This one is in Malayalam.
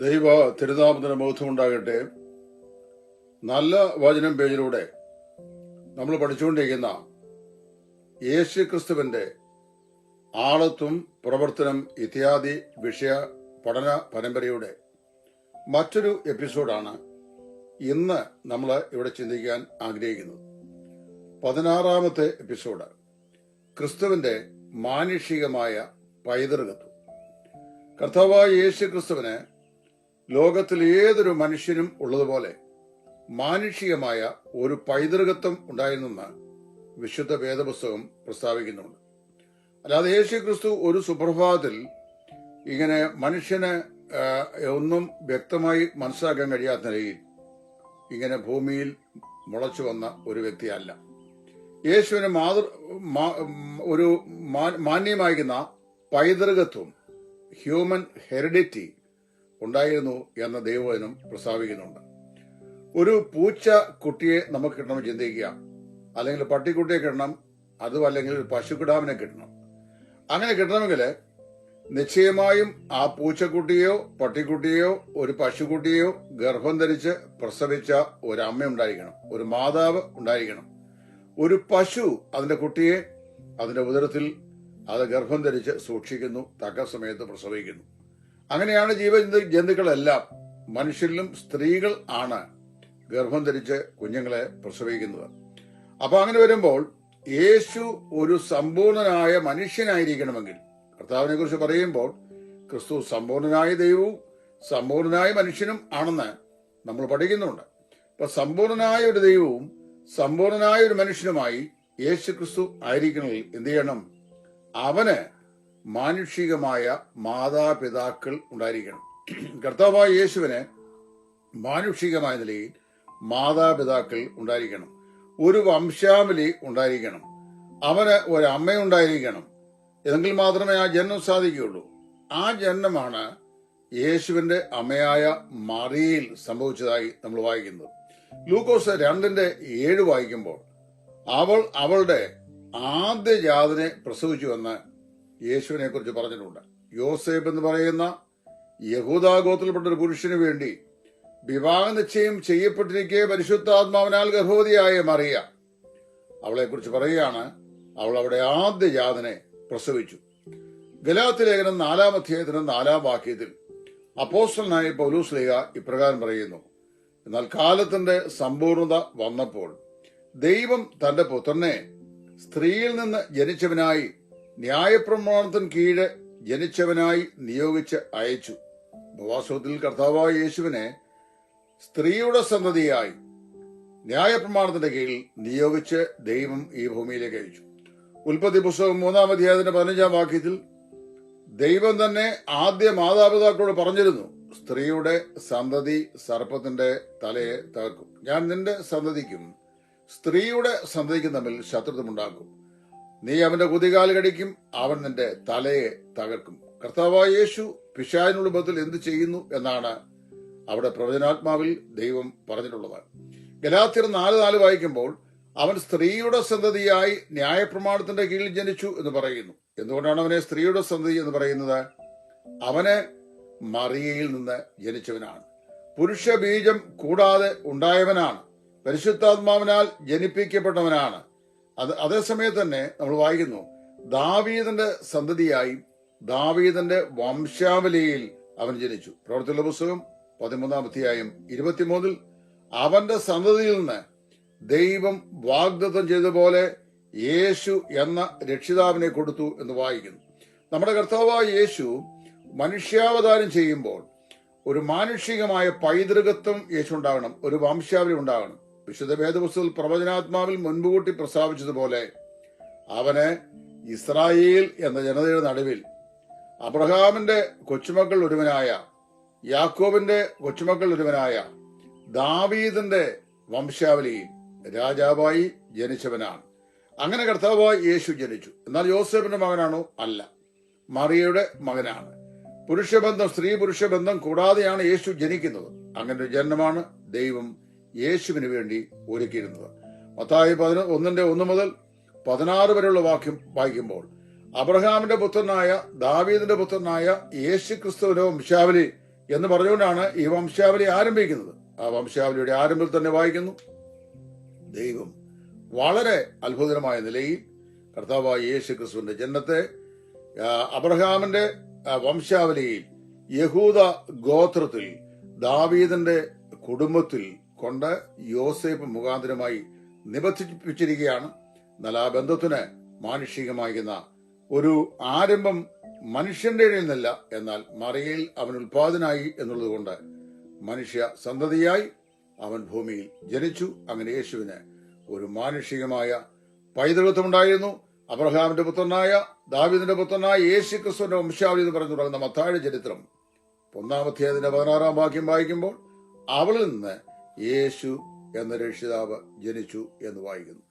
ദൈവ തിരുനാമത്തിന് ബോധമുണ്ടാകട്ടെ നല്ല വചനം പേജിലൂടെ നമ്മൾ പഠിച്ചുകൊണ്ടിരിക്കുന്ന യേശു ക്രിസ്തുവിന്റെ ആളത്വം പ്രവർത്തനം ഇത്യാദി വിഷയ പഠന പരമ്പരയുടെ മറ്റൊരു എപ്പിസോഡാണ് ഇന്ന് നമ്മൾ ഇവിടെ ചിന്തിക്കാൻ ആഗ്രഹിക്കുന്നത്. പതിനാറാമത്തെ എപ്പിസോഡ് ക്രിസ്തുവിന്റെ മാനുഷികമായ പൈതൃകത്വം. കർത്താവായ യേശു ക്രിസ്തുവിന് ലോകത്തിൽ ഏതൊരു മനുഷ്യനും ഉള്ളതുപോലെ മാനുഷികമായ ഒരു പൈതൃകത്വം ഉണ്ടായിരുന്നെന്ന് വിശുദ്ധ വേദപുസ്തകം പ്രസ്താവിക്കുന്നുണ്ട്. അല്ലാതെ യേശു ക്രിസ്തു ഒരു സുപ്രഭാതത്തിൽ ഇങ്ങനെ മനുഷ്യന് ഒന്നും വ്യക്തമായി മനസ്സിലാക്കാൻ കഴിയാത്ത നിലയിൽ ഇങ്ങനെ ഭൂമിയിൽ മുളച്ചു വന്ന ഒരു വ്യക്തിയല്ല. യേശുവിന് മാതൃ ഒരു മാന്യമായിരിക്കുന്ന പൈതൃകത്വം ഹ്യൂമൻ ഹെറിഡിറ്റി ഉണ്ടായിരുന്നു എന്ന ദൈവവചനം പ്രസ്താവിക്കുന്നുണ്ട്. ഒരു പൂച്ച കുട്ടിയെ നമുക്ക് കിട്ടണം ചിന്തിക്കുക. അല്ലെങ്കിൽ പട്ടിക്കുട്ടിയെ കിട്ടണം അതും അല്ലെങ്കിൽ ഒരു പശുക്കിടാവിനെ കിട്ടണം. അങ്ങനെ കിട്ടണമെങ്കിൽ നിശ്ചയമായും ആ പൂച്ചക്കുട്ടിയോ പട്ടിക്കുട്ടിയോ ഒരു പശുക്കുട്ടിയോ ഗർഭം ധരിച്ച് പ്രസവിച്ച ഒരു അമ്മ ഉണ്ടായിരിക്കണം. ഒരു മാതാവ് ഉണ്ടായിരിക്കണം. ഒരു പശു അതിന്റെ കുട്ടിയെ അതിന്റെ ഉദരത്തിൽ അത് ഗർഭം ധരിച്ച് സൂക്ഷിക്കുന്നു തക്ക സമയത്ത് പ്രസവിക്കുന്നു. അങ്ങനെയാണ് ജീവ ജന്തുക്കളെല്ലാം. മനുഷ്യരിലും സ്ത്രീകൾ ആണ് ഗർഭം ധരിച്ച് കുഞ്ഞുങ്ങളെ പ്രസവിക്കുന്നത്. അപ്പൊ അങ്ങനെ വരുമ്പോൾ യേശു ഒരു സമ്പൂർണനായ മനുഷ്യനായിരിക്കണമെങ്കിൽ കർത്താവിനെ കുറിച്ച് പറയുമ്പോൾ ക്രിസ്തു സമ്പൂർണനായ ദൈവവും സമ്പൂർണനായ മനുഷ്യനും ആണെന്ന് നമ്മൾ പഠിക്കുന്നുണ്ട്. ഇപ്പൊ സമ്പൂർണനായ ഒരു ദൈവവും സമ്പൂർണനായ ഒരു മനുഷ്യനുമായി യേശു ക്രിസ്തു ആയിരിക്കണമെങ്കിൽ എന്ത് ചെയ്യണം? അവന് മാനുഷികമായ മാതാപിതാക്കൾ ഉണ്ടായിരിക്കണം. കർത്താവായ യേശുവിന് മാനുഷികമായ നിലയിൽ മാതാപിതാക്കൾ ഉണ്ടായിരിക്കണം. ഒരു വംശാവലി ഉണ്ടായിരിക്കണം. അവന് ഒരമ്മയുണ്ടായിരിക്കണം എന്നെങ്കിൽ മാത്രമേ ആ ജന്മം സാധിക്കുകയുള്ളൂ. ആ ജന്മമാണ് യേശുവിന്റെ അമ്മയായ മറിയയിൽ സംഭവിച്ചതായി നമ്മൾ വായിക്കുന്നത്. ലൂക്കോസ് രണ്ടിന്റെ ഏഴ് വായിക്കുമ്പോൾ അവൾ അവളുടെ ആദ്യ ജാതനെ പ്രസവിച്ചുവെന്ന് യേശുവിനെ കുറിച്ച് പറഞ്ഞിട്ടുണ്ട്. യോസേബ് എന്ന് പറയുന്ന യഹൂദാഗോത്രത്തിൽപ്പെട്ട ഒരു പുരുഷന് വേണ്ടി വിവാഹ നിശ്ചയം ചെയ്യപ്പെട്ടിരിക്കെ പരിശുദ്ധാത്മാവിനാൽ ഗർഭവതിയായ മറിയ അവളെക്കുറിച്ച് പറയുകയാണ് അവൾ അവിടെ ആദ്യ ജാതനെ പ്രസവിച്ചു. ഗലാത്തി ലേഖനം നാലാം അധ്യായത്തിന് നാലാം വാക്യത്തിൽ അപ്പോസ്റ്റലിനായി പൗലൂസ് ലേഖ ഇപ്രകാരം പറയുന്നു എന്നാൽ കാലത്തിന്റെ സമ്പൂർണത വന്നപ്പോൾ ദൈവം തന്റെ പുത്രനെ സ്ത്രീയിൽ നിന്ന് ജനിച്ചവനായി ന്യായപ്രമാണത്തിന് കീഴ് ജനിച്ചവനായി നിയോഗിച്ച് അയച്ചു. ഉപവാസത്തിൽ കർത്താവായ യേശുവിനെ സ്ത്രീയുടെ സന്തതിയായി ന്യായപ്രമാണത്തിന്റെ കീഴിൽ നിയോഗിച്ച് ദൈവം ഈ ഭൂമിയിലേക്ക് അയച്ചു. ഉൽപ്പത്തി പുസ്തകം മൂന്നാം അധ്യായത്തിന്റെ പതിനഞ്ചാം വാക്യത്തിൽ ദൈവം തന്നെ ആദ്യ മാതാപിതാക്കളോട് പറഞ്ഞിരുന്നു സ്ത്രീയുടെ സന്തതി സർപ്പത്തിന്റെ തലയെ തകർക്കും. ഞാൻ നിന്റെ സന്തതിക്കും സ്ത്രീയുടെ സന്തതിക്കും തമ്മിൽ ശത്രുതമുണ്ടാക്കും നീ അവന്റെ കുതികാൽ കടിക്കും അവൻ നിന്റെ തലയെ തകർക്കും. കർത്താവായ യേശു പിശാനുള്ള ബദൽ എന്ത് ചെയ്യുന്നു എന്നാണ് അവിടെ പ്രവചനാത്മാവിൽ ദൈവം പറഞ്ഞിട്ടുള്ളത്. ഗലാത്തിർ നാല് നാല് വായിക്കുമ്പോൾ അവൻ സ്ത്രീയുടെ സന്തതിയായി ന്യായപ്രമാണത്തിന്റെ കീഴിൽ ജനിച്ചു എന്ന് പറയുന്നു. എന്തുകൊണ്ടാണ് അവനെ സ്ത്രീയുടെ സന്തതി എന്ന് പറയുന്നത്? അവന് മറിയയിൽ നിന്ന് ജനിച്ചവനാണ്. പുരുഷ ബീജം കൂടാതെ ഉണ്ടായവനാണ്. പരിശുദ്ധാത്മാവിനാൽ ജനിപ്പിക്കപ്പെട്ടവനാണ്. അത് അതേസമയത്ത് തന്നെ നമ്മൾ വായിക്കുന്നു ദാവീദിന്റെ സന്തതിയായി ദാവീദിന്റെ വംശാവലിയിൽ അവൻ ജനിച്ചു. പ്രവർത്തിയുള്ള പുസ്തകം പതിമൂന്നാം അധ്യായം ഇരുപത്തിമൂന്നിൽ അവന്റെ സന്തതിയിൽ നിന്ന് ദൈവം വാഗ്ദത്തം ചെയ്ത പോലെ യേശു എന്ന രക്ഷിതാവിനെ കൊടുത്തു എന്ന് വായിക്കുന്നു. നമ്മുടെ കർത്താവായ യേശു മനുഷ്യാവതാരം ചെയ്യുമ്പോൾ ഒരു മാനുഷികമായ പൈതൃകത്വം യേശു ഉണ്ടാകണം ഒരു വംശാവലി ഉണ്ടാകണം. വിശുദ്ധ വേദപുസ്തകത്തിൽ പ്രവചനാത്മാവിൽ മുൻകൂട്ടി പ്രസ്താവിച്ചതുപോലെ അവന് ഇസ്രായേൽ എന്ന ജനതയുടെ നടുവിൽ അബ്രഹാമിന്റെ കൊച്ചുമക്കൾ ഒരുവനായ യാക്കോബിന്റെ കൊച്ചുമക്കൾ ഒരുവനായ ദാവീദിന്റെ വംശാവലിയിൽ രാജാവായി ജനിച്ചവനാണ്. അങ്ങനെ കർത്താവായി യേശു ജനിച്ചു. എന്നാൽ യോസേഫിന്റെ മകനാണോ? അല്ല. മറിയയുടെ മകനാണ്. പുരുഷബന്ധം സ്ത്രീ പുരുഷ ബന്ധം കൂടാതെയാണ് യേശു ജനിക്കുന്നത്. അങ്ങനെ ഒരു ജന്മമാണ് ദൈവം യേശുവിന് വേണ്ടി ഒരുക്കിയിരുന്നത്. മത്തായി പതിന ഒന്നിന്റെ ഒന്ന് മുതൽ പതിനാറ് വരെയുള്ള വാക്യം വായിക്കുമ്പോൾ അബ്രഹാമിന്റെ പുത്രനായ ദാവീദിന്റെ പുത്രനായ യേശു ക്രിസ്തുവിന്റെ വംശാവലി എന്ന് പറഞ്ഞുകൊണ്ടാണ് ഈ വംശാവലി ആരംഭിക്കുന്നത്. ആ വംശാവലിയുടെ ആരംഭത്തിൽ തന്നെ വായിക്കുന്നു. ദൈവം വളരെ അത്ഭുതകരമായ നിലയിൽ കർത്താവായ യേശു ക്രിസ്തുവിന്റെ ജനത്തെ അബ്രഹാമിന്റെ വംശാവലിയിൽ യഹൂദ ഗോത്രത്തിൽ ദാവീദിന്റെ കുടുംബത്തിൽ കൊണ്ട് യോസേഫ് മുഖാന്തരമായി നിബന്ധിപ്പിച്ചിരിക്കുകയാണ്. എന്നാൽ ആ ബന്ധത്തിന് ഒരു ആരംഭം മനുഷ്യന്റെ ഇടയിൽ നിന്നല്ല എന്നാൽ മറിയയിൽ അവൻ ഉൽപാദനായി എന്നുള്ളത് കൊണ്ട് മനുഷ്യ സന്തതിയായി അവൻ ഭൂമിയിൽ ജനിച്ചു. അങ്ങനെ യേശുവിന് ഒരു മാനുഷികമായ പൈതൃകത്വമുണ്ടായിരുന്നു. അബ്രഹാമിന്റെ പുത്രനായ ദാവിദിന്റെ പുത്രനായ യേശു ക്രിസ്തുവിന്റെ വംശാവലി എന്ന് പറഞ്ഞു തുടങ്ങുന്ന മത്താഴ ചരിത്രം. ഒന്നാമത്തെ അതിന്റെ പതിനാറാം വാക്യം വായിക്കുമ്പോൾ അവളിൽ നിന്ന് യേശു എന്ന രക്ഷിതാവ് ജനിച്ചു എന്ന് വായിക്കുന്നു.